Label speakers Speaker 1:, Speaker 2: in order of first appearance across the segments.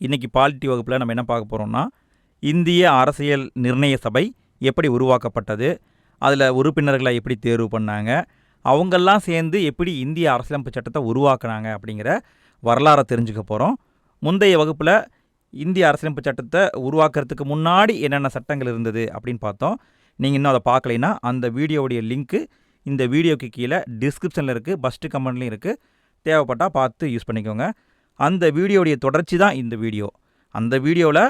Speaker 1: இன்றைக்கி பாலிட்டி வகுப்பில் நம்ம என்ன பார்க்க போகிறோம்னா இந்திய அரசியல் நிர்ணய சபை எப்படி உருவாக்கப்பட்டது அதில் உறுப்பினர்களை எப்படி தேர்வு பண்ணாங்க அவங்கெல்லாம் சேர்ந்து எப்படி இந்திய அரசியலமைப்பு சட்டத்தை உருவாக்குனாங்க அப்படிங்கிற வரலாறை தெரிஞ்சுக்க போகிறோம் முந்தைய வகுப்பில் இந்திய அரசியலமைப்பு சட்டத்தை உருவாக்குறதுக்கு முன்னாடி என்னென்ன சட்டங்கள் இருந்தது அப்படின்னு பார்த்தோம். நீங்கள் இன்னும் அதை பார்க்கலைன்னா அந்த வீடியோவுடைய லிங்க்கு இந்த வீடியோக்கு கீழே டிஸ்கிரிப்ஷனில் இருக்குது ஃபஸ்ட்டு கமெண்ட்லேயும் இருக்குது தேவைப்பட்டால் பார்த்து யூஸ் பண்ணிக்கோங்க. அந்த வீடியோடைய தொடர்ச்சி தான் இந்த வீடியோ. அந்த வீடியோவில்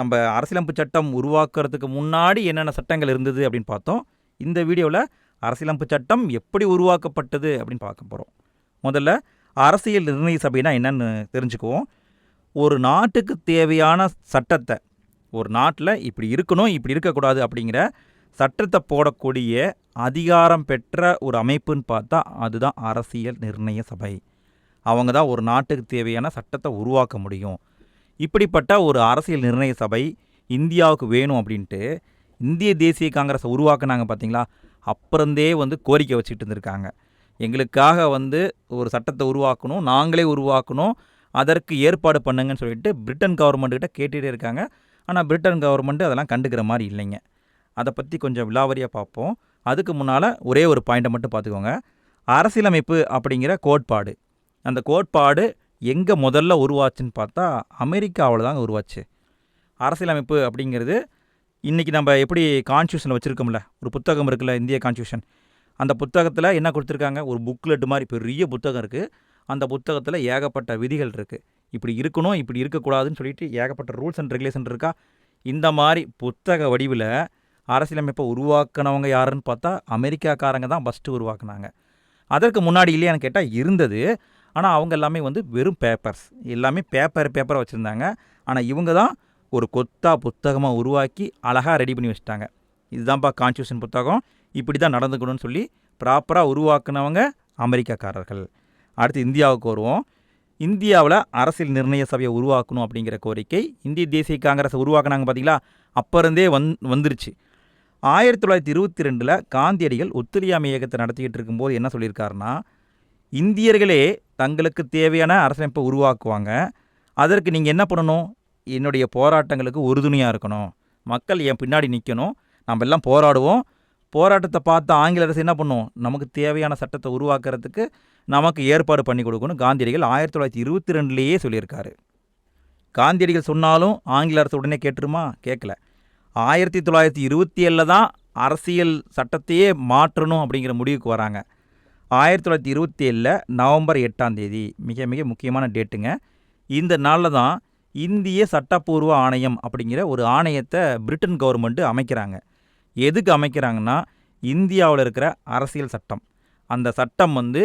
Speaker 1: நம்ம அரசியலமைப்பு சட்டம் உருவாக்குறதுக்கு முன்னாடி என்னென்ன சட்டங்கள் இருந்தது அப்படின்னு பார்த்தோம். இந்த வீடியோவில் அரசியலமைப்பு சட்டம் எப்படி உருவாக்கப்பட்டது அப்படின்னு பார்க்க போகிறோம் முதல்ல அரசியல் நிர்ணய சபைனா என்னென்னு தெரிஞ்சுக்குவோம். ஒரு நாட்டுக்கு தேவையான சட்டத்தை ஒரு நாட்டில் இப்படி இருக்கணும் இப்படி இருக்கக்கூடாது அப்படிங்கிற சட்டத்தை போடக்கூடிய அதிகாரம் பெற்ற ஒரு அமைப்புன்னு பார்த்தா அதுதான் அரசியல் நிர்ணய சபை. அவங்க தான் ஒரு நாட்டுக்கு தேவையான சட்டத்தை உருவாக்க முடியும். இப்படிப்பட்ட ஒரு அரசியல் நிர்ணய சபை இந்தியாவுக்கு வேணும் அப்படின்ட்டு இந்திய தேசிய காங்கிரஸை உருவாக்குனாங்க பார்த்தீங்களா? அப்புறந்தே வந்து கோரிக்கை வச்சுட்டு இருந்திருக்காங்க. எங்களுக்காக வந்து ஒரு சட்டத்தை உருவாக்கணும் நாங்களே உருவாக்கணும் அதற்கு ஏற்பாடு பண்ணுங்கன்னு சொல்லிட்டு பிரிட்டன் கவர்மெண்ட்டுக்கிட்ட கேட்டுகிட்டே இருக்காங்க. ஆனால் பிரிட்டன் கவர்மெண்ட்டு அதெல்லாம் கண்டுக்கிற மாதிரி இல்லைங்க. அதை பற்றி கொஞ்சம் விலாவரியாக பார்ப்போம். அதுக்கு முன்னால் ஒரே ஒரு பாயிண்ட்டை மட்டும் பார்த்துக்கோங்க. அரசியலமைப்பு அப்படிங்கிற கோட்பாடு. அந்த கோட்பாடு எங்கே முதல்ல உருவாச்சுன்னு பார்த்தா அமெரிக்காவில் தாங்க உருவாச்சு. அரசியலமைப்பு அப்படிங்கிறது இன்றைக்கி நம்ம எப்படி கான்ஸ்டியூஷனில் வச்சுருக்கோம்ல ஒரு புத்தகம் இருக்குல்ல இந்திய கான்ஸ்டியூஷன் அந்த புத்தகத்தில் என்ன கொடுத்துருக்காங்க? ஒரு புக்லெட் மாதிரி பெரிய புத்தகம் இருக்குது அந்த புத்தகத்தில் ஏகப்பட்ட விதிகள் இருக்குது இப்படி இருக்கணும் இப்படி இருக்கக்கூடாதுன்னு சொல்லிட்டு ஏகப்பட்ட ரூல்ஸ் அண்ட் ரெகுலேஷன் இருக்கா? இந்த மாதிரி புத்தக வடிவில் அரசியலமைப்பை உருவாக்குனவங்க யாருன்னு பார்த்தா அமெரிக்காக்காரங்க தான் ஃபஸ்ட்டு உருவாக்குனாங்க. அதற்கு முன்னாடி இல்லையான்னு கேட்டால் இருந்தது. ஆனால் அவங்க எல்லாமே வந்து வெறும் பேப்பர்ஸ் எல்லாமே பேப்பர் பேப்பரை வச்சுருந்தாங்க. ஆனால் இவங்க தான் ஒரு கொத்தா புத்தகமாக உருவாக்கி அழகாக ரெடி பண்ணி வச்சுட்டாங்க. இதுதான்ப்பா கான்ஸ்டியூஷன் புத்தகம். இப்படி தான் நடந்துக்கணும்னு சொல்லி ப்ராப்பராக உருவாக்குனவங்க அமெரிக்காக்காரர்கள். அடுத்து இந்தியாவுக்கு வருவோம். இந்தியாவில் அரசியல் நிர்ணய சபையை உருவாக்கணும் அப்படிங்கிற கோரிக்கை இந்திய தேசிய காங்கிரஸை உருவாக்குனாங்க பார்த்தீங்களா அப்போ இருந்தே வந் வந்துருச்சு. ஆயிரத்தி தொள்ளாயிரத்தி இருபத்தி ரெண்டில் காந்தியடிகள் ஒத்துழையாமை இயக்கத்தை நடத்திக்கிட்டு இருக்கும்போது என்ன சொல்லியிருக்காருன்னா இந்தியர்களே தங்களுக்கு தேவையான அரசமைப்பை உருவாக்குவாங்க. அதற்கு நீங்கள் என்ன பண்ணணும்? என்னுடைய போராட்டங்களுக்கு உறுதுணையாக இருக்கணும். மக்கள் என் பின்னாடி நிற்கணும் நம்ம எல்லாம் போராடுவோம். போராட்டத்தை பார்த்து ஆங்கில அரசு என்ன பண்ணும்? நமக்கு தேவையான சட்டத்தை உருவாக்குறதுக்கு நமக்கு ஏற்பாடு பண்ணி கொடுக்கணும். காந்தியடிகள் ஆயிரத்தி தொள்ளாயிரத்தி இருபத்தி ரெண்டுலேயே சொல்லியிருக்காரு. காந்தியடிகள் சொன்னாலும் ஆங்கில அரசு உடனே கேட்டுருமா? கேட்கல. ஆயிரத்தி தொள்ளாயிரத்தி இருபத்தி ஏழில் தான் அரசியல் சட்டத்தையே மாற்றணும் அப்படிங்கிற முடிவுக்கு வராங்க. ஆயிரத்தி தொள்ளாயிரத்தி இருபத்தி ஏழில் நவம்பர் எட்டாம் தேதி. மிக மிக முக்கியமான டேட்டுங்க. இந்த நாளில் தான் இந்திய சட்டப்பூர்வ ஆணையம் அப்படிங்கிற ஒரு ஆணையத்தை பிரிட்டன் கவர்மெண்ட்டு அமைக்கிறாங்க. எதுக்கு அமைக்கிறாங்கன்னா இந்தியாவில் இருக்கிற அரசியல் சட்டம். அந்த சட்டம் வந்து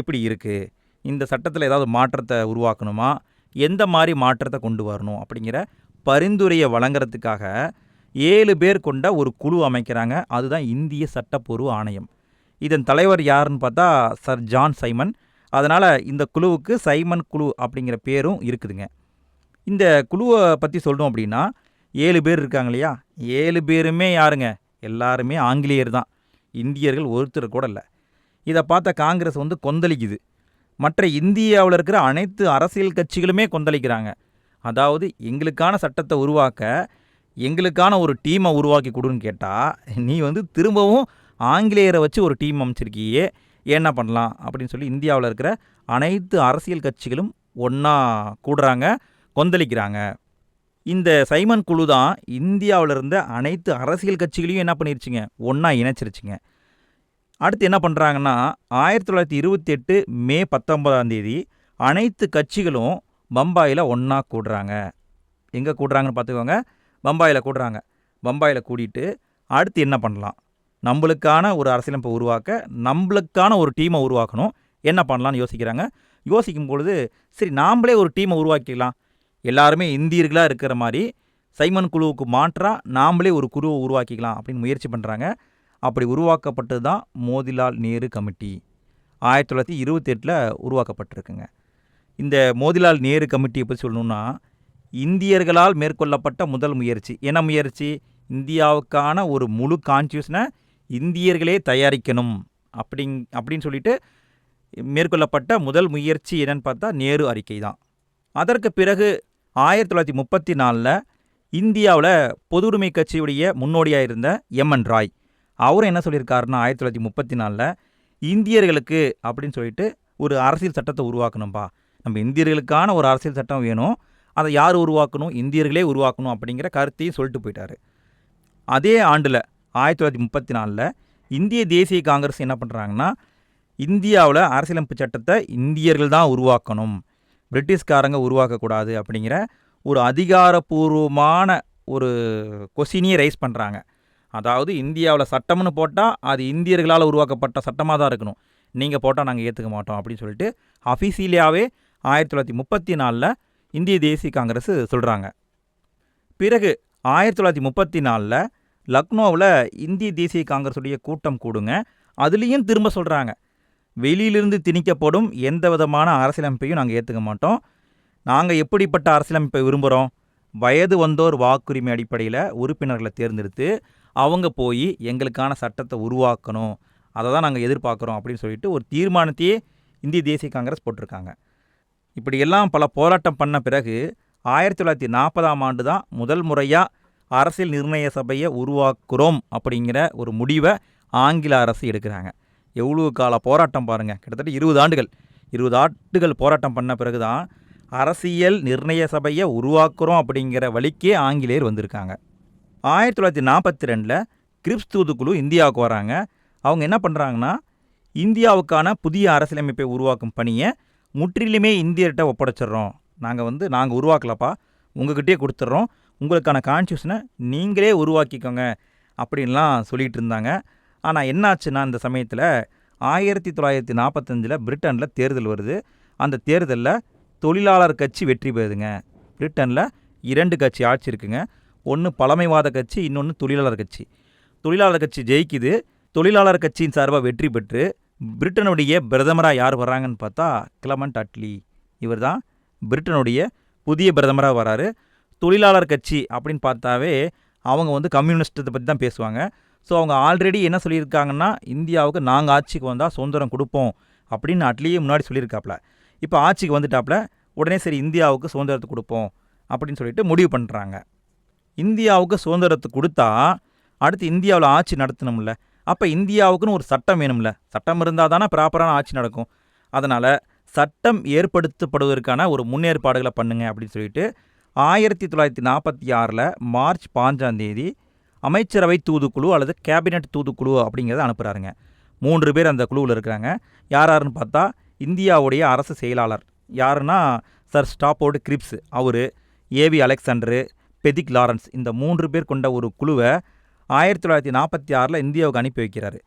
Speaker 1: எப்படி இருக்குது இந்த சட்டத்தில் ஏதாவது மாற்றத்தை உருவாக்கணுமா? எந்த மாதிரி மாற்றத்தை கொண்டு வரணும்? அப்படிங்கிற பரிந்துரையை வழங்குறதுக்காக ஏழு பேர் கொண்ட ஒரு குழு அமைக்கிறாங்க. அதுதான் இந்திய சட்டப்பூர்வ ஆணையம். இதன் தலைவர் யாருன்னு பார்த்தா சர் ஜான் சைமன். அதனால் இந்த குழுவுக்கு சைமன் குழு அப்படிங்கிற பேரும் இருக்குதுங்க. இந்த குழுவை பற்றி சொல்லணும் அப்படின்னா ஏழு பேர் இருக்காங்க இல்லையா? ஏழு பேருமே யாருங்க? எல்லாருமே ஆங்கிலேயர் தான். இந்தியர்கள் ஒருத்தர் கூட இல்லை. இதை பார்த்த காங்கிரஸ் வந்து கொந்தளிக்குது. மற்ற இந்தியாவில் இருக்கிற அனைத்து அரசியல் கட்சிகளுமே கொந்தளிக்கிறாங்க. அதாவது எங்களுக்கான சட்டத்தை உருவாக்க எங்களுக்கான ஒரு டீமை உருவாக்கி கொடுன்னு கேட்டால் நீ வந்து திரும்பவும் ஆங்கிலேயரை வச்சு ஒரு டீம் அமைச்சிருக்கியே என்ன பண்ணலாம் அப்படின்னு சொல்லி இந்தியாவில் இருக்கிற அனைத்து அரசியல் கட்சிகளும் ஒன்றா கூடுறாங்க கொந்தளிக்கிறாங்க. இந்த சைமன் குழு தான் இந்தியாவில் இருந்த அனைத்து அரசியல் கட்சிகளையும் என்ன பண்ணிருச்சுங்க? ஒன்றா இணைச்சிருச்சுங்க. அடுத்து என்ன பண்ணுறாங்கன்னா ஆயிரத்தி தொள்ளாயிரத்தி இருபத்தி எட்டு மே பத்தொன்பதாம் தேதி அனைத்து கட்சிகளும் பம்பாயில் ஒன்றா கூடுறாங்க. எங்கே கூடுறாங்கன்னு பார்த்துக்கோங்க. பம்பாயில் கூடுறாங்க. பம்பாயில் கூடிட்டு அடுத்து என்ன பண்ணலாம்? நம்மளுக்கான ஒரு அரசியலமைப்பை உருவாக்க நம்மளுக்கான ஒரு டீமை உருவாக்கணும். என்ன பண்ணலான்னு யோசிக்கிறாங்க. யோசிக்கும் பொழுது சரி நாம்ளே ஒரு டீமை உருவாக்கிக்கலாம் எல்லாருமே இந்தியர்களாக இருக்கிற மாதிரி சைமன் குழுவுக்கு மாற்றாக நாம்ளே ஒரு குழுவை உருவாக்கிக்கலாம் அப்படின்னு முயற்சி பண்ணுறாங்க அப்படி உருவாக்கப்பட்டது தான் மோதிலால் நேரு கமிட்டி. ஆயிரத்தி தொள்ளாயிரத்தி இருபத்தெட்டில் உருவாக்கப்பட்டிருக்குங்க. இந்த மோதிலால் நேரு கமிட்டியை பற்றி சொல்லணுன்னா இந்தியர்களால் மேற்கொள்ளப்பட்ட முதல் முயற்சி. என்ன முயற்சி? இந்தியாவுக்கான ஒரு முழு கான்ஸ்டியூஷனை இந்தியர்களே தயாரிக்கணும் அப்படிங் அப்படின்னு சொல்லிட்டு மேற்கொள்ளப்பட்ட முதல் முயற்சி என்னன்னு பார்த்தா நேரு அறிக்கை தான். அதற்கு பிறகு ஆயிரத்தி தொள்ளாயிரத்தி முப்பத்தி நாலில் இந்தியாவில் பொதுவுரிமை கட்சியுடைய முன்னோடியாக இருந்த எம்என் ராய். அவரும் என்ன சொல்லியிருக்காருன்னா ஆயிரத்தி தொள்ளாயிரத்தி முப்பத்தி நாலில் இந்தியர்களுக்கு அப்படின்னு சொல்லிட்டு ஒரு அரசியல் சட்டத்தை உருவாக்கணும்ப்பா நம்ம இந்தியர்களுக்கான ஒரு அரசியல் சட்டம் வேணும். அதை யார் உருவாக்கணும்? இந்தியர்களே உருவாக்கணும் அப்படிங்கிற கருத்தையும் சொல்லிட்டு போயிட்டார். அதே ஆண்டில் ஆயிரத்தி தொள்ளாயிரத்தி முப்பத்தி நாலில் இந்திய தேசிய காங்கிரஸ் என்ன பண்ணுறாங்கன்னா இந்தியாவில் அரசியலமைப்பு சட்டத்தை இந்தியர்கள் தான் உருவாக்கணும். பிரிட்டிஷ்காரங்க உருவாக்கக்கூடாது அப்படிங்கிற ஒரு அதிகாரப்பூர்வமான ஒரு கொஸ்டினையே ரைஸ் பண்ணுறாங்க அதாவது இந்தியாவில் சட்டம்னு போட்டால் அது இந்தியர்களால் உருவாக்கப்பட்ட சட்டமாக தான் இருக்கணும். நீங்கள் போட்டால் நாங்கள் ஏற்றுக்க மாட்டோம் அப்படின்னு சொல்லிட்டு அஃபிஷியலாகவே ஆயிரத்தி தொள்ளாயிரத்தி முப்பத்தி நாலில் இந்திய தேசிய காங்கிரஸ் சொல்கிறாங்க பிறகு ஆயிரத்தி தொள்ளாயிரத்தி முப்பத்தி நாலில் லக்னோவில் இந்திய தேசிய காங்கிரஸுடைய கூட்டம் கூடுங்க. அதுலேயும் திரும்ப சொல்கிறாங்க வெளியிலிருந்து திணிக்கப்படும் எந்த விதமான அரசியலமைப்பையும் நாங்கள் ஏற்றுக்க மாட்டோம். நாங்கள் எப்படிப்பட்ட அரசியலமைப்பை விரும்புகிறோம் வயது வந்தோர் வாக்குரிமை அடிப்படையில் உறுப்பினர்களை தேர்ந்தெடுத்து அவங்க போய் எங்களுக்கான சட்டத்தை உருவாக்கணும். அதை தான் நாங்கள் எதிர்பார்க்குறோம் அப்படின்னு சொல்லிட்டு ஒரு தீர்மானத்தையே இந்திய தேசிய காங்கிரஸ் போட்டிருக்காங்க. இப்படியெல்லாம் பல போராட்டம் பண்ண பிறகு ஆயிரத்தி தொள்ளாயிரத்தி நாற்பதாம் ஆண்டு தான் முதல் முறையாக அரசியல் நிர்ணய சபையை உருவாக்குறோம் அப்படிங்கிற ஒரு முடிவை ஆங்கில அரசு எடுக்கிறாங்க. எவ்வளோ கால போராட்டம் பாருங்கள் கிட்டத்தட்ட இருபது ஆண்டுகள். இருபது ஆண்டுகள் போராட்டம் பண்ண பிறகு தான் அரசியல் நிர்ணய சபையை உருவாக்குறோம் அப்படிங்கிற வழிக்கே ஆங்கிலேயர் வந்திருக்காங்க. ஆயிரத்தி தொள்ளாயிரத்தி நாற்பத்தி ரெண்டில் கிரிப்ஸ் தூதுக்குழு இந்தியாவுக்கு வராங்க. அவங்க என்ன பண்ணுறாங்கன்னா இந்தியாவுக்கான புதிய அரசியலமைப்பை உருவாக்கும் பணியை முற்றிலுமே இந்தியர்கிட்ட ஒப்படைச்சிடுறோம். நாங்கள் வந்து நாங்கள் உருவாக்கலப்பா. உங்ககிட்டயே கொடுத்துட்றோம். உங்களுக்கான கான்ஸ்டியூஷனை நீங்களே உருவாக்கிக்கோங்க அப்படின்லாம் சொல்லிகிட்டு இருந்தாங்க. ஆனால் என்னாச்சுன்னா இந்த சமயத்தில் ஆயிரத்தி தொள்ளாயிரத்தி நாற்பத்தஞ்சில் பிரிட்டனில் தேர்தல் வருது. அந்த தேர்தலில் தொழிலாளர் கட்சி வெற்றி பெறுதுங்க. பிரிட்டனில் இரண்டு கட்சி ஆட்சி இருக்குங்க. ஒன்று பழமைவாத கட்சி இன்னொன்று தொழிலாளர் கட்சி. தொழிலாளர் கட்சி ஜெயிக்குது. தொழிலாளர் கட்சியின் சார்பாக வெற்றி பெற்று பிரிட்டனுடைய பிரதமராக யார் வர்றாங்கன்னு பார்த்தா கிளமண்ட் அட்லி. இவர் தான் பிரிட்டனுடைய புதிய பிரதமராக வராரு. தொழிலாளர் கட்சி அப்படின்னு பார்த்தாவே அவங்க வந்து கம்யூனிஸ்ட்டத்தை பற்றி தான் பேசுவாங்க. ஸோ அவங்க ஆல்ரெடி என்ன சொல்லியிருக்காங்கன்னா இந்தியாவுக்கு நாங்கள் ஆட்சிக்கு வந்தால் சுதந்திரம் கொடுப்போம் அப்படின்னு அட்லியே முன்னாடி சொல்லியிருக்காப்புல இப்போ ஆட்சிக்கு வந்துட்டாப்புல உடனே சரி இந்தியாவுக்கு சுதந்திரத்தை கொடுப்போம் அப்படின்னு சொல்லிட்டு முடிவு பண்ணுறாங்க இந்தியாவுக்கு சுதந்திரத்தை கொடுத்தா அடுத்து இந்தியாவில் ஆட்சி நடத்தணும்ல. அப்போ இந்தியாவுக்குன்னு ஒரு சட்டம் வேணும்ல. சட்டம் இருந்தால் தானே ப்ராப்பரான ஆட்சி நடக்கும். அதனால் சட்டம் ஏற்படுத்தப்படுவதற்கான ஒரு முன்னேற்பாடுகளை பண்ணுங்க அப்படின்னு சொல்லிட்டு ஆயிரத்தி தொள்ளாயிரத்தி நாற்பத்தி ஆறில் மார்ச் பாஞ்சாம் தேதி அமைச்சரவை தூதுக்குழு அல்லது கேபினட் தூதுக்குழு அப்படிங்கிறத அனுப்புகிறாருங்க மூன்று பேர் அந்த குழுவில் இருக்கிறாங்க. யார் யாருன்னு பார்த்தா இந்தியாவுடைய அரசு செயலாளர். யாருன்னா sir Stafford Cripps. Our A V Alexander Pethick Lawrence. இந்த மூன்று பேர் கொண்ட ஒரு குழுவை ஆயிரத்தி தொள்ளாயிரத்தி நாற்பத்தி ஆறில் இந்தியாவுக்கு அனுப்பி வைக்கிறாரு.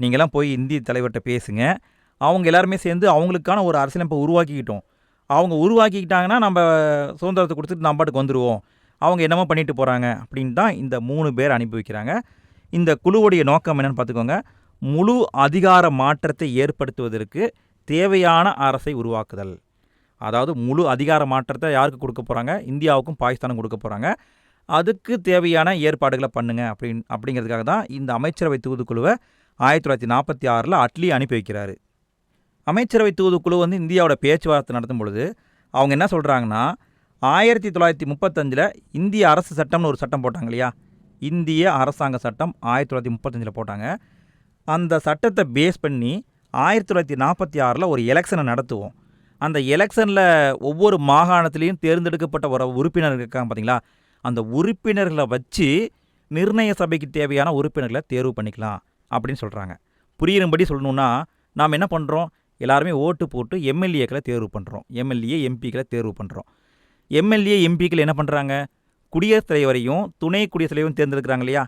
Speaker 1: நீங்களாம் போய் இந்திய தலைவர்கிட்ட பேசுங்க. அவங்க எல்லாருமே சேர்ந்து அவங்களுக்கான ஒரு அரசியலமைப்பை உருவாக்கிக்கிட்டோம். அவங்க உருவாக்கிக்கிட்டாங்கன்னா நம்ம சுதந்திரத்தை கொடுத்துட்டு நம்ம பாட்டுக்கு வந்துடுவோம் அவங்க என்னமோ பண்ணிட்டு போகிறாங்க அப்படின்னு தான் இந்த மூணு பேர் அனுப்பி வைக்கிறாங்க இந்த குழுவுடைய நோக்கம் என்னென்னு பார்த்துக்கோங்க. முழு அதிகார மாற்றத்தை ஏற்படுத்துவதற்கு தேவையான அரசை உருவாக்குதல். அதாவது முழு அதிகார மாற்றத்தை யாருக்கு கொடுக்க போகிறாங்க இந்தியாவுக்கும் பாகிஸ்தானும் கொடுக்க போகிறாங்க அதுக்கு தேவையான ஏற்பாடுகளை பண்ணுங்க அப்படின் அப்படிங்கிறதுக்காக தான் இந்த அமைச்சரவை தூதுக்குழுவை ஆயிரத்தி தொள்ளாயிரத்தி நாற்பத்தி ஆறில் அட்லி அனுப்பி வைக்கிறாரு. அமைச்சரவை தூதுக்குழு வந்து இந்தியாவோட பேச்சுவார்த்தை நடத்தும் பொழுது அவங்க என்ன சொல்கிறாங்கன்னா ஆயிரத்தி தொள்ளாயிரத்தி முப்பத்தஞ்சில் இந்திய அரசு சட்டம்னு ஒரு சட்டம் போட்டாங்க இல்லையா? இந்திய அரசாங்க சட்டம் ஆயிரத்தி தொள்ளாயிரத்தி முப்பத்தஞ்சில் போட்டாங்க. அந்த சட்டத்தை பேஸ் பண்ணி ஆயிரத்தி தொள்ளாயிரத்தி நாற்பத்தி ஆறில் ஒரு எலெக்ஷனை நடத்துவோம். அந்த எலெக்ஷனில் ஒவ்வொரு மாகாணத்துலேயும் தேர்ந்தெடுக்கப்பட்ட ஒரு உறுப்பினர் இருக்காங்க பார்த்தீங்களா அந்த உறுப்பினர்களை வச்சு நிர்ணய சபைக்கு தேவையான உறுப்பினர்களை தேர்வு பண்ணிக்கலாம் அப்படின்னு சொல்கிறாங்க புரியும்படி சொல்லணுன்னா நாம் என்ன பண்ணுறோம் எல்லாருமே ஓட்டு போட்டு எம்எல்ஏக்களை தேர்வு பண்ணுறோம் எம்எல்ஏ எம்பிக்களை தேர்வு பண்ணுறோம் எம்எல்ஏ எம்பிக்கள் என்ன பண்ணுறாங்க குடியரசுத் தலைவரையும் துணை குடியரசுத் தலைவரும் தேர்ந்தெடுக்கிறாங்க இல்லையா?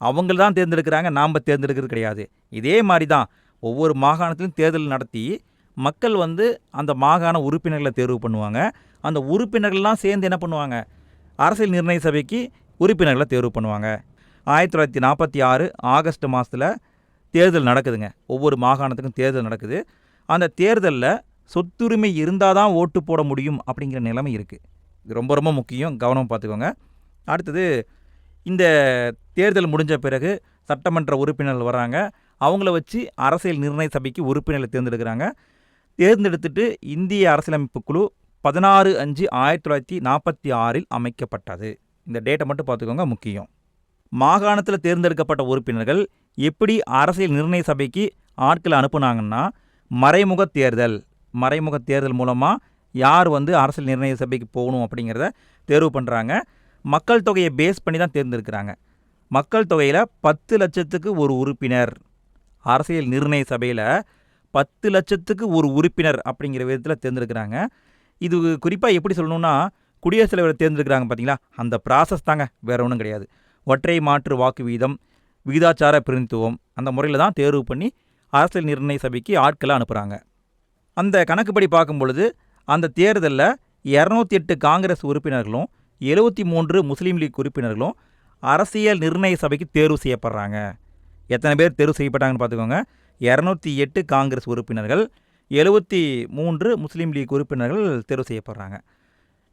Speaker 1: அவங்க தான் தேர்ந்தெடுக்கிறாங்க நாம் தேர்ந்தெடுக்கிறது கிடையாது. இதே மாதிரி தான் ஒவ்வொரு மாகாணத்திலும் தேர்தல் நடத்தி மக்கள் வந்து அந்த மாகாண உறுப்பினர்களை தேர்வு பண்ணுவாங்க. அந்த உறுப்பினர்கள்லாம் சேர்ந்து என்ன பண்ணுவாங்க? அரசியல் நிர்ணய சபைக்கு உறுப்பினர்களை தேர்வு பண்ணுவாங்க. ஆயிரத்தி தொள்ளாயிரத்தி நாற்பத்தி ஆறு ஆகஸ்ட் மாதத்தில் தேர்தல் நடக்குதுங்க. ஒவ்வொரு மாகாணத்துக்கும் தேர்தல் நடக்குது. அந்த தேர்தலில் சொத்துரிமை இருந்தால் தான் ஓட்டு போட முடியும் அப்படிங்கிற நிலைமை இருக்குது இது ரொம்ப ரொம்ப முக்கியம். கவனம் பார்த்துக்கோங்க. அடுத்தது இந்த தேர்தல் முடிஞ்ச பிறகு சட்டமன்ற உறுப்பினர்கள் வராங்க. அவங்கள வச்சு அரசியல் நிர்ணய சபைக்கு உறுப்பினர்களை தேர்ந்தெடுக்கிறாங்க. தேர்ந்தெடுத்துட்டு இந்திய அரசியலமைப்பு குழு பதினாறு அஞ்சு ஆயிரத்தி தொள்ளாயிரத்தி நாற்பத்தி ஆறில் அமைக்கப்பட்டது. இந்த டேட்டை மட்டும் பார்த்துக்கோங்க முக்கியம். மாகாணத்தில் தேர்ந்தெடுக்கப்பட்ட உறுப்பினர்கள் எப்படி அரசியல் நிர்ணய சபைக்கு ஆட்களை அனுப்புனாங்கன்னா மறைமுக தேர்தல் மறைமுக தேர்தல் மூலமாக யார் வந்து அரசியல் நிர்ணய சபைக்கு போகணும் அப்படிங்கிறத தேர்வு பண்ணுறாங்க மக்கள் தொகையை பேஸ் பண்ணி தான் தேர்ந்தெடுக்கிறாங்க. மக்கள் தொகையில் பத்து லட்சத்துக்கு ஒரு உறுப்பினர். அரசியல் நிர்ணய சபையில் பத்து லட்சத்துக்கு ஒரு உறுப்பினர் அப்படிங்கிற விதத்தில் தேர்ந்தெடுக்கிறாங்க. இது குறிப்பாக எப்படி சொல்லணும்னா குடியரசுத் தலைவரை தேர்ந்தெடுக்கிறாங்க பார்த்தீங்களா அந்த ப்ராசஸ் தாங்க வேறு ஒன்றும் கிடையாது. ஒற்றை மாற்று வாக்கு வீதம் விகிதாச்சார பிரதிநிதித்துவம் அந்த முறையில் தான் தேர்வு பண்ணி அரசியல் நிர்ணய சபைக்கு ஆட்களை அனுப்புகிறாங்க அந்த கணக்குப்படி பார்க்கும் பொழுது அந்த தேர்தலில் இரநூத்தி எட்டு காங்கிரஸ் உறுப்பினர்களும் எழுபத்தி மூன்று முஸ்லீம் லீக் உறுப்பினர்களும் அரசியல் நிர்ணய சபைக்கு தேர்வு செய்யப்படுறாங்க. எத்தனை பேர் தேர்வு செய்யப்பட்டாங்கன்னு பார்த்துக்கோங்க. இரநூத்தி எட்டு காங்கிரஸ் உறுப்பினர்கள் எழுபத்தி மூன்று முஸ்லீம் லீக் உறுப்பினர்கள் தேர்வு செய்யப்படுறாங்க.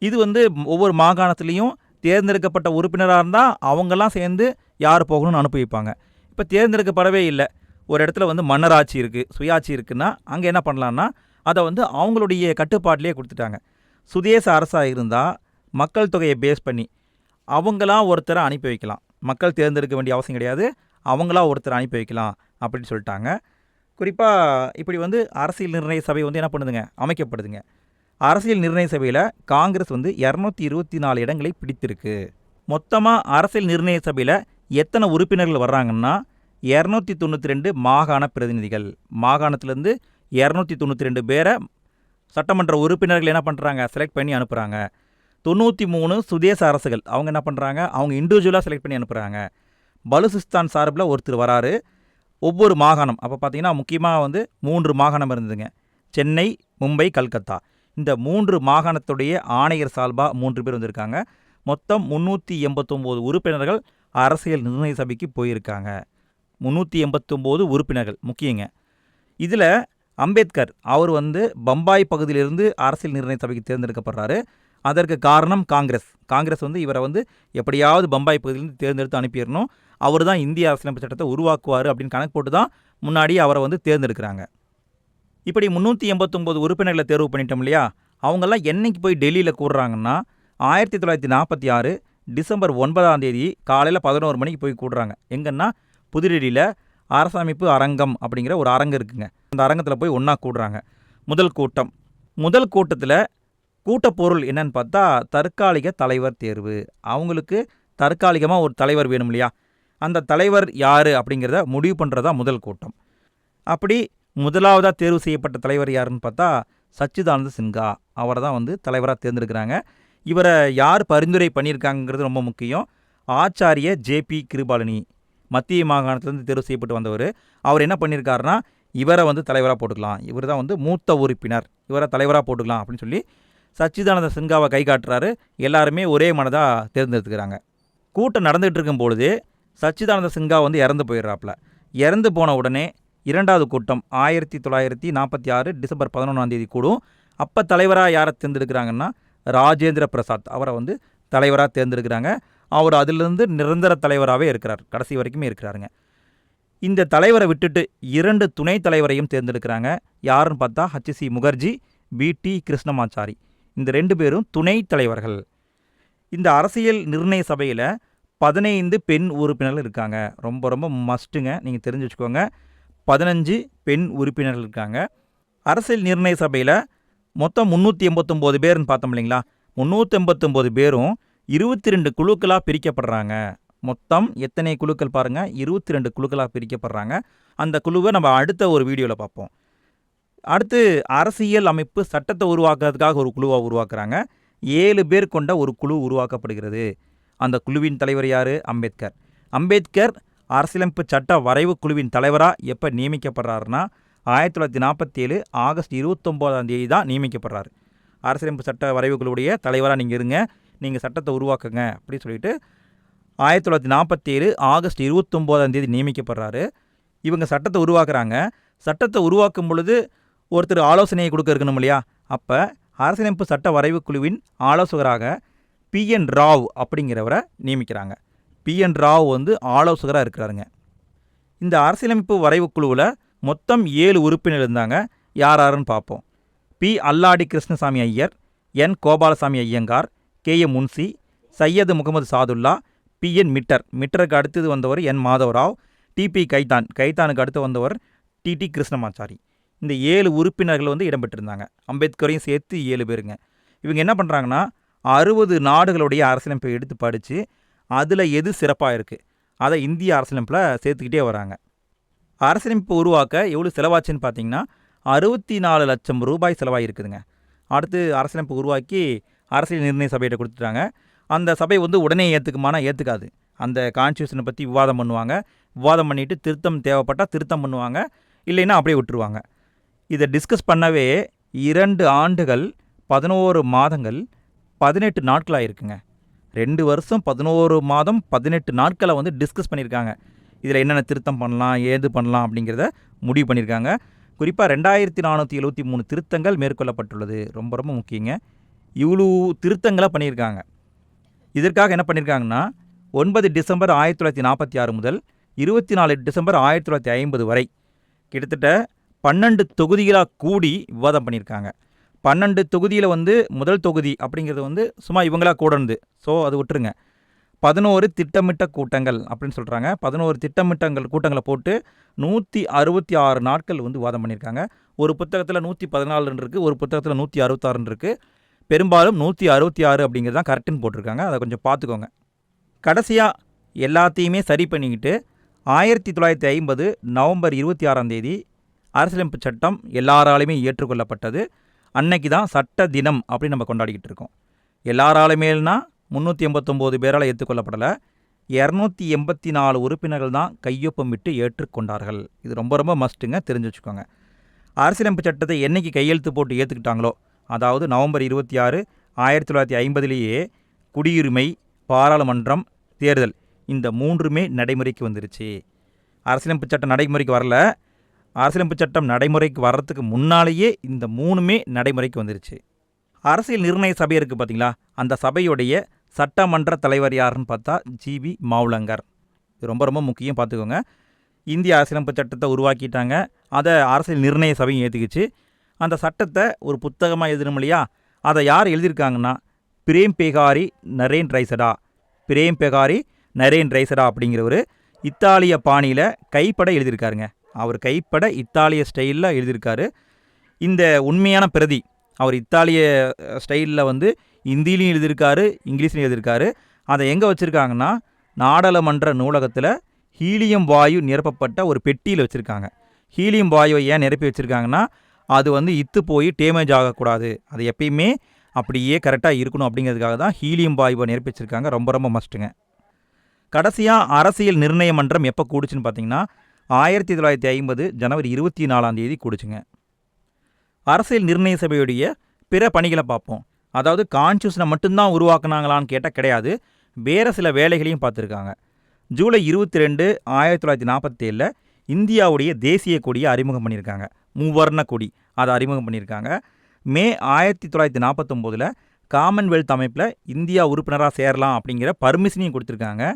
Speaker 1: இது வந்து ஒவ்வொரு மாகாணத்துலேயும் தேர்ந்தெடுக்கப்பட்ட உறுப்பினராக இருந்தால் அவங்கெல்லாம் சேர்ந்து யார் போகணும்னு அனுப்பி வைப்பாங்க. இப்போ தேர்ந்தெடுக்கப்படவே இல்லை. ஒரு இடத்துல வந்து மன்னராட்சி இருக்குது சுயாட்சி இருக்குன்னா அங்கே என்ன பண்ணலான்னா அதை வந்து அவங்களுடைய கட்டுப்பாட்டிலே கொடுத்துட்டாங்க. சுதேச அரசாக இருந்தால் மக்கள் தொகையை பேஸ் பண்ணி அவங்களாம் ஒருத்தரை அனுப்பி வைக்கலாம். மக்கள் தேர்ந்தெடுக்க வேண்டிய அவசியம் கிடையாது. அவங்களா ஒருத்தரை அனுப்பி வைக்கலாம் அப்படின்னு சொல்லிட்டாங்க. குறிப்பாக இப்படி வந்து அரசியல் நிர்ணய சபை வந்து என்ன பண்ணுதுங்க? அமைக்கப்படுதுங்க. அரசியல் நிர்ணய சபையில் காங்கிரஸ் வந்து இரநூத்தி இருபத்தி நாலு இடங்களை பிடித்திருக்கு. மொத்தமாக அரசியல் நிர்ணய சபையில் எத்தனை உறுப்பினர்கள் வர்றாங்கன்னா இரநூத்தி தொண்ணூற்றி ரெண்டு மாகாண பிரதிநிதிகள். மாகாணத்துலேருந்து இரநூத்தி தொண்ணூற்றி ரெண்டு பேரை சட்டமன்ற உறுப்பினர்கள் என்ன பண்ணுறாங்க செலக்ட் பண்ணி அனுப்புகிறாங்க தொண்ணூற்றி மூணு சுதேச அரசுகள் அவங்க என்ன பண்ணுறாங்க அவங்க இண்டிவிஜுவலாக செலக்ட் பண்ணி அனுப்புகிறாங்க பலுசிஸ்தான் சார்பில் ஒருத்தர் வராரு. ஒவ்வொரு மாகாணம் அப்போ பார்த்தீங்கன்னா முக்கியமாக வந்து மூன்று மாகாணம் இருந்ததுங்க. சென்னை மும்பை கல்கத்தா. இந்த மூன்று மாகாணத்துடைய ஆணையர் சார்பாக மூன்று பேர் வந்திருக்காங்க. மொத்தம் முந்நூற்றி எண்பத்தொம்போது உறுப்பினர்கள் அரசியல் நிர்ணய சபைக்கு போயிருக்காங்க. முந்நூற்றி எண்பத்தொம்போது உறுப்பினர்கள் முக்கியங்க. இதில் அம்பேத்கர் அவர் வந்து பம்பாய் பகுதியிலிருந்து அரசியல் நிர்ணய சபைக்கு தேர்ந்தெடுக்கப்படுறாரு. அதற்கு காரணம் காங்கிரஸ். காங்கிரஸ் வந்து இவரை வந்து எப்படியாவது பம்பாய் பகுதியிலிருந்து தேர்ந்தெடுத்து அனுப்பிடணும். அவர் தான் இந்திய அரசியலமைப்பு சட்டத்தை உருவாக்குவார் அப்படின்னு கணக்கு போட்டு தான் முன்னாடி அவரை வந்து தேர்ந்தெடுக்கிறாங்க. இப்படி முந்நூற்றி எண்பத்தொம்போது உறுப்பினர்களை தேர்வு பண்ணிட்டோம் இல்லையா? அவங்கெல்லாம் என்னைக்கு போய் டெல்லியில் கூடுறாங்கன்னா ஆயிரத்தி தொள்ளாயிரத்தி நாற்பத்தி ஆறு டிசம்பர் ஒன்பதாம் தேதி காலையில் பதினோரு மணிக்கு போய் கூடுறாங்க. எங்கன்னா புதுடெல்லியில் அரசமைப்பு அரங்கம் அப்படிங்கிற ஒரு அரங்கம் இருக்குங்க. அந்த அரங்கத்தில் போய் ஒன்றா கூடுறாங்க. முதல் கூட்டம். முதல் கூட்டத்தில் கூட்டப்பொருள் என்னன்னு பார்த்தா தற்காலிக தலைவர் தேர்வு. அவங்களுக்கு தற்காலிகமாக ஒரு தலைவர் வேணும் இல்லையா? அந்த தலைவர் யார் அப்படிங்கிறத முடிவு பண்ணுறதா முதல் கூட்டம். அப்படி முதலாவதாக தேர்வு செய்யப்பட்ட தலைவர் யாருன்னு பார்த்தா சச்சிதானந்த சின்ஹா. அவரை தான் வந்து தலைவராக தேர்ந்தெடுக்கிறாங்க. இவரை யார் பரிந்துரை பண்ணியிருக்காங்கிறது ரொம்ப முக்கியம். Acharya J B Kripalani. மத்திய மாகாணத்திலேருந்து தேர்வு செய்யப்பட்டு வந்தவர். அவர் என்ன பண்ணியிருக்காருன்னா இவரை வந்து தலைவராக போட்டுக்கலாம். இவர் தான் வந்து மூத்த உறுப்பினர். இவரை தலைவராக போட்டுக்கலாம் அப்படின்னு சொல்லி சச்சிதானந்த சின்காவை கை காட்டுறாரு. எல்லாருமே ஒரே மனதாக தேர்ந்தெடுத்துக்கிறாங்க. கூட்டம் நடந்துகிட்டு இருக்கும் பொழுது சச்சிதானந்த சின்கா வந்து இறந்து போயிடுறாப்புல. இறந்து போன உடனே இரண்டாவது கூட்டம் ஆயிரத்தி தொள்ளாயிரத்தி நாற்பத்தி ஆறு டிசம்பர் பதினொன்றாம் தேதி கூடும். அப்போ தலைவராக யாரை தேர்ந்தெடுக்கிறாங்கன்னா ராஜேந்திர பிரசாத். அவரை வந்து தலைவராக தேர்ந்தெடுக்கிறாங்க. அவர் அதிலிருந்து நிரந்தர தலைவராகவே இருக்கிறார். கடைசி வரைக்குமே இருக்கிறாருங்க. இந்த தலைவரை விட்டுட்டு இரண்டு துணைத் தலைவரையும் தேர்ந்தெடுக்கிறாங்க. யாருன்னு பார்த்தா ஹச்சி முகர்ஜி பிடி கிருஷ்ணமாச்சாரி. இந்த ரெண்டு பேரும் துணைத் தலைவர்கள். இந்த அரசியல் நிர்ணய சபையில் பதினைந்து பெண் உறுப்பினர்கள் இருக்காங்க. ரொம்ப ரொம்ப மஸ்ட்டுங்க நீங்கள் தெரிஞ்சு வச்சுக்கோங்க. பதினஞ்சு பெண் உறுப்பினர்கள் இருக்காங்க. அரசியல் நிர்ணய சபையில் மொத்தம் முந்நூற்றி எண்பத்தொம்போது பேர்னு பார்த்தோம் இல்லைங்களா? முந்நூற்றி எண்பத்தொம்போது பேரும் இருபத்தி ரெண்டு குழுக்களாக பிரிக்கப்படுறாங்க. மொத்தம் எத்தனை குழுக்கள் பாருங்கள் இருபத்தி ரெண்டு குழுக்களாக பிரிக்கப்படுறாங்க. அந்த குழுவை நம்ம அடுத்த ஒரு வீடியோவில் பார்ப்போம். அடுத்து அரசியல் அமைப்பு சட்டத்தை உருவாக்குறதுக்காக ஒரு குழுவை உருவாக்குறாங்க. ஏழு பேர் கொண்ட ஒரு குழு உருவாக்கப்படுகிறது. அந்த குழுவின் தலைவர் யார்? அம்பேத்கர். அம்பேத்கர் அரசியலமைப்பு சட்ட வரைவு குழுவின் தலைவராக எப்போ நியமிக்கப்படுறாருன்னா ஆயிரத்தி தொள்ளாயிரத்தி நாற்பத்தி ஏழு ஆகஸ்ட் இருபத்தொம்போதாம் தேதி தான் நியமிக்கப்படுறாரு. அரசியலமைப்பு சட்ட வரைவு குழுவுடைய தலைவராக நீங்கள் இருங்க. நீங்கள் சட்டத்தை உருவாக்குங்க அப்படின்னு சொல்லிட்டு ஆயிரத்தி தொள்ளாயிரத்தி நாற்பத்தி ஏழு ஆகஸ்ட் இருபத்தொம்போதாம் தேதி நியமிக்கப்படுறாரு. இவங்க சட்டத்தை உருவாக்குறாங்க. சட்டத்தை உருவாக்கும் பொழுது ஒருத்தர் ஆலோசனையை கொடுக்க இருக்கணும் இல்லையா? அப்போ அரசியலமைப்பு சட்ட வரைவு குழுவின் ஆலோசகராக பி என் ராவ் அப்படிங்கிறவரை நியமிக்கிறாங்க. பி என் ராவ் வந்து ஆலோசகராக இருக்கிறாருங்க. இந்த அரசியலமைப்பு வரைவு குழுவில் மொத்தம் ஏழு உறுப்பினர் இருந்தாங்க. யார் யாருன்னு பார்ப்போம். B Alladi Krishnaswami Iyer N Gopalaswami Ayyangar K. M Munshi Syed Mohammed Saadulla B. N. Mitter. மிட்டருக்கு அடுத்தது வந்தவர் என். மாதவராவ் டிபி கைதான். கைதானுக்கு அடுத்து வந்தவர் டிடி கிருஷ்ணமாச்சாரி. இந்த ஏழு உறுப்பினர்கள் வந்து இடம்பெற்றிருந்தாங்க. அம்பேத்கரையும் சேர்த்து ஏழு பேருங்க. இவங்க என்ன பண்ணுறாங்கன்னா அறுபது நாடுகளுடைய அரசியலமைப்பை எடுத்து படித்து அதில் எது சிறப்பாக இருக்குது அதை இந்திய அரசியலமைப்பில் சேர்த்துக்கிட்டே வராங்க. அரசியலமைப்பு உருவாக்க எவ்வளோ செலவாச்சுன்னு பார்த்தீங்கன்னா அறுபத்தி நாலு லட்சம் ரூபாய் செலவாகி இருக்குதுங்க அடுத்து அரசியலமைப்பு உருவாக்கி அரசியல் நிர்ணய சபையிட்ட கொடுத்துட்டாங்க. அந்த சபை வந்து உடனே ஏற்றுக்குமானா ஏற்றுக்காது அந்த கான்ஸ்டியூஷனை பற்றி விவாதம் பண்ணுவாங்க. விவாதம் பண்ணிவிட்டு திருத்தம் தேவைப்பட்டால் திருத்தம் பண்ணுவாங்க. இல்லைன்னா அப்படியே விட்டுருவாங்க. இதை டிஸ்கஸ் பண்ணவே இரண்டு ஆண்டுகள் பதினோரு மாதங்கள் பதினெட்டு நாட்களாக இருக்குங்க. ரெண்டு வருஷம் பதினோரு மாதம் பதினெட்டு நாட்களை வந்து டிஸ்கஸ் பண்ணியிருக்காங்க. இதில் என்னென்ன திருத்தம் பண்ணலாம் ஏது பண்ணலாம் அப்படிங்கிறத முடிவு பண்ணியிருக்காங்க. குறிப்பாக ரெண்டாயிரத்தி நானூற்றி எழுபத்தி மூணு திருத்தங்கள் மேற்கொள்ளப்பட்டுள்ளது. ரொம்ப ரொம்ப முக்கியங்க. இவ்வளோ திருத்தங்களை பண்ணியிருக்காங்க. இதற்காக என்ன பண்ணியிருக்காங்கன்னா ஒன்பது டிசம்பர் ஆயிரத்தி தொள்ளாயிரத்தி நாற்பத்தி ஆறு முதல் இருபத்தி நாலு டிசம்பர் ஆயிரத்தி தொள்ளாயிரத்தி ஐம்பது வரை கிட்டத்தட்ட பன்னெண்டு தொகுதிகளாக கூடி விவாதம் பண்ணியிருக்காங்க. பன்னெண்டு தொகுதியில் வந்து முதல் தொகுதி அப்படிங்கிறது வந்து சும்மா இவங்களா கூடந்து ஸோ அது விட்டுருங்க. பதினோரு திட்டமிட்ட கூட்டங்கள் அப்படின்னு சொல்கிறாங்க பதினோரு திட்டமிட்டங்கள் கூட்டங்களை போட்டு நூற்றி அறுபத்தி ஆறு நாட்கள் வந்து விவாதம் பண்ணியிருக்காங்க. ஒரு புத்தகத்தில் நூற்றி பதினாலுன்னு இருக்குது ஒரு புத்தகத்தில் நூற்றி அறுபத்தாறுன்னு இருக்குது பெரும்பாலும் நூற்றி அறுபத்தி ஆறு அப்படிங்கிறது தான் கரெக்டுன்னு போட்டிருக்காங்க. அதை கொஞ்சம் பார்த்துக்கோங்க. கடைசியாக எல்லாத்தையுமே சரி பண்ணிக்கிட்டு ஆயிரத்தி தொள்ளாயிரத்தி ஐம்பது நவம்பர் இருபத்தி ஆறாம் தேதி அரசியலமைப்பு சட்டம் எல்லாராலையுமே ஏற்றுக்கொள்ளப்பட்டது. அன்னைக்கு தான் சட்ட தினம் அப்படின்னு நம்ம கொண்டாடிக்கிட்டு இருக்கோம். எல்லாராலுமேனா முந்நூற்றி எண்பத்தொம்போது பேரால் ஏற்றுக்கொள்ளப்படலை. இரநூத்தி எண்பத்தி நாலு உறுப்பினர்கள் தான் கையொப்பம் விட்டு ஏற்றுக்கொண்டார்கள். இது ரொம்ப ரொம்ப மஸ்ட்டுங்க தெரிஞ்சு வச்சுக்கோங்க. அரசியலமைப்பு சட்டத்தை என்றைக்கு கையெழுத்து போட்டு ஏற்றுக்கிட்டாங்களோ அதாவது நவம்பர் இருபத்தி ஆறு ஆயிரத்தி தொள்ளாயிரத்தி ஐம்பதுலேயே குடியுரிமை பாராளுமன்றம் தேர்தல். இந்த மூன்றுமே நடைமுறைக்கு வந்துருச்சு. அரசியலமைப்பு சட்டம் நடைமுறைக்கு வரல. அரசியலமைப்பு சட்டம் நடைமுறைக்கு வர்றதுக்கு முன்னாலேயே இந்த மூணுமே நடைமுறைக்கு வந்துருச்சு. அரசியல் நிர்ணய சபை இருக்குது பார்த்தீங்களா அந்த சபையுடைய சட்டமன்ற தலைவர் யாருன்னு பார்த்தா ஜிபி மாவுலங்கர் இது ரொம்ப ரொம்ப முக்கியம் பார்த்துக்கோங்க. இந்திய அரசியலமைப்பு சட்டத்தை உருவாக்கிட்டாங்க. அதை அரசியல் நிர்ணய சபையும் ஏற்றுக்குச்சு அந்த சட்டத்தை ஒரு புத்தகமாக எழுதணும் இல்லையா? அதை யார் எழுதியிருக்காங்கன்னா பிரேம் பெகாரி நரேன் ரைசடா. பிரேம் பெகாரி நரேன் ரைசடா அப்படிங்கிறவர் இத்தாலிய பாணியில் கைப்பட எழுதியிருக்காருங்க. அவர் கைப்பட இத்தாலிய ஸ்டைலில் எழுதியிருக்காரு. இந்த உண்மையான பிரதி அவர் இத்தாலிய ஸ்டைலில் வந்து இந்திலையும் எழுதியிருக்காரு இங்கிலீஷ்லையும் எழுதியிருக்காரு. அதை எங்கே வச்சுருக்காங்கன்னா நாடாளுமன்ற நூலகத்தில் ஹீலியம் வாயு நிரப்பப்பட்ட ஒரு பெட்டியில் வச்சுருக்காங்க. ஹீலியம் வாயுவை ஏன் நிரப்பி வச்சுருக்காங்கன்னா அது வந்து இத்து போய் டேமேஜ் ஆகக்கூடாது. அது எப்பயுமே அப்படியே கரெக்டாக இருக்கணும் அப்படிங்கிறதுக்காக தான் ஹீலியம் வாயுவை நிரப்பிச்சிருக்காங்க. ரொம்ப ரொம்ப மஸ்ட்டுங்க. கடைசியாக அரசியல் நிர்ணய மன்றம் எப்போ கூடுச்சுன்னு பார்த்தீங்கன்னா ஆயிரத்தி தொள்ளாயிரத்தி ஐம்பது ஜனவரி இருபத்தி நாலாம் தேதி கூடுச்சுங்க. அரசியல் நிர்ணய சபையுடைய பிற பணிகளை பார்ப்போம். அதாவது கான்ஸ்டியூஷனை மட்டும்தான் உருவாக்குனாங்களான்னு கேட்டால் கிடையாது. வேறு சில வேலைகளையும் பார்த்துருக்காங்க. ஜூலை இருபத்தி ரெண்டு ஆயிரத்தி தொள்ளாயிரத்தி நாற்பத்தேழில் இந்தியாவுடைய தேசிய கொடியை அறிமுகம் பண்ணியிருக்காங்க. மூவர்ண கொடி. அதை அறிமுகம் பண்ணியிருக்காங்க. மே ஆயிரத்தி தொள்ளாயிரத்தி நாற்பத்தொம்போதில் காமன்வெல்த் அமைப்பில் இந்தியா உறுப்பினராக சேரலாம் அப்படிங்கிற பர்மிஷனையும் கொடுத்துருக்காங்க.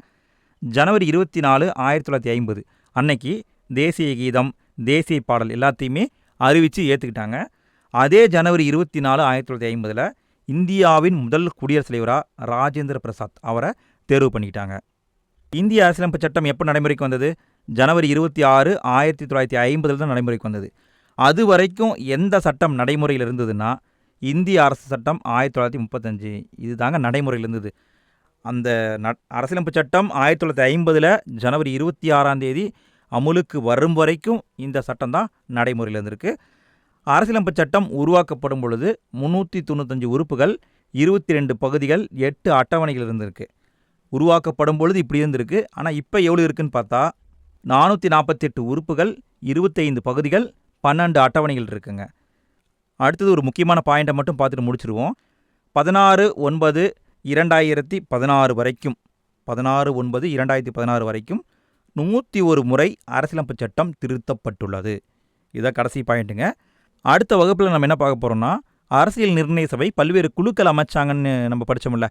Speaker 1: ஜனவரி இருபத்தி நாலு ஆயிரத்தி தொள்ளாயிரத்தி ஐம்பது. அன்னைக்கு தேசிய கீதம் தேசிய பாடல் எல்லாத்தையுமே அறிவித்து ஏற்றுக்கிட்டாங்க அதே ஜனவரி இருபத்தி நாலு ஆயிரத்தி தொள்ளாயிரத்தி ஐம்பதில் இந்தியாவின் முதல் குடியரசுத் தலைவராக ராஜேந்திர பிரசாத் அவரை தேர்வு பண்ணிக்கிட்டாங்க. இந்திய அரசியலமைப்பு சட்டம் எப்போ நடைமுறைக்கு வந்தது? ஜனவரி இருபத்தி ஆறு ஆயிரத்தி தொள்ளாயிரத்தி ஐம்பதில் தான் நடைமுறைக்கு வந்தது. அது வரைக்கும் எந்த சட்டம் நடைமுறையில் இருந்ததுன்னா இந்திய அரசு சட்டம் ஆயிரத்தி தொள்ளாயிரத்தி முப்பத்தஞ்சு. இது தாங்க நடைமுறையில் இருந்தது. அந்த ந அரசியலமைப்பு சட்டம் ஆயிரத்தி தொள்ளாயிரத்தி ஐம்பதில் ஜனவரி இருபத்தி ஆறாம் தேதி அமுலுக்கு வரும் வரைக்கும் இந்த சட்டம் தான் நடைமுறையில் இருந்திருக்கு. அரசியலமைப்பு சட்டம் உருவாக்கப்படும் பொழுது முந்நூற்றி தொண்ணூத்தஞ்சு உறுப்புகள் இருபத்தி ரெண்டு பகுதிகள் எட்டு அட்டவணைகள் இருந்திருக்கு. உருவாக்கப்படும் பொழுது இப்படி இருந்திருக்கு. ஆனால் இப்போ எவ்வளோ இருக்குன்னு பார்த்தா நானூற்றி நாற்பத்தெட்டு உறுப்புகள் இருபத்தைந்து பகுதிகள் பன்னெண்டு அட்டவணைகள் இருக்குங்க. அடுத்தது ஒரு முக்கியமான பாயிண்ட்டை மட்டும் பார்த்துட்டு முடிச்சிருவோம். பதினாறு ஒன்பது இரண்டாயிரத்தி பதினாறு வரைக்கும். பதினாறு ஒன்பது இரண்டாயிரத்தி பதினாறு வரைக்கும் நூற்றி ஒரு முறை அரசியலமைப்பு சட்டம் திருத்தப்பட்டுள்ளது. இதான் கடைசி பாயிண்ட்டுங்க அடுத்த வகுப்பில் நம்ம என்ன பார்க்க போகிறோம்னா அரசியல் நிர்ணய சபை பல்வேறு குழுக்கள் அமைச்சாங்கன்னு நம்ம படித்தோம்ல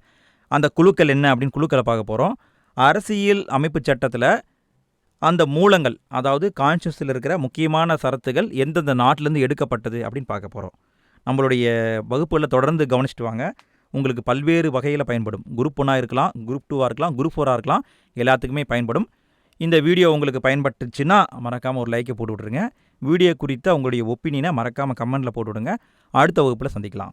Speaker 1: அந்த குழுக்கள் என்ன அப்படின்னு குழுக்களை பார்க்க போகிறோம் அரசியல் அமைப்பு சட்டத்தில் அந்த மூலங்கள் அதாவது கான்ஷியஸில் இருக்கிற முக்கியமான சரத்துகள் எந்தெந்த நாட்டிலேருந்து எடுக்கப்பட்டது அப்படின்னு பார்க்க போகிறோம் நம்மளுடைய வகுப்புகளில் தொடர்ந்து கவனிச்சுட்டு வாங்க. உங்களுக்கு பல்வேறு வகையில் பயன்படும். குரூப் ஒன்னாக இருக்கலாம் குரூப் டூவாக இருக்கலாம் குரூப் ஃபோராக இருக்கலாம் எல்லாத்துக்குமே பயன்படும். இந்த வீடியோ உங்களுக்கு பயன்பட்டுச்சுன்னா மறக்காமல் ஒரு லைக்கை போட்டு விட்ருங்க வீடியோ குறித்த உங்களுடைய ஒப்பீனியனை மறக்காமல் கமெண்ட்டில் போட்டு விடுங்க அடுத்த வகுப்பில் சந்திக்கலாம்.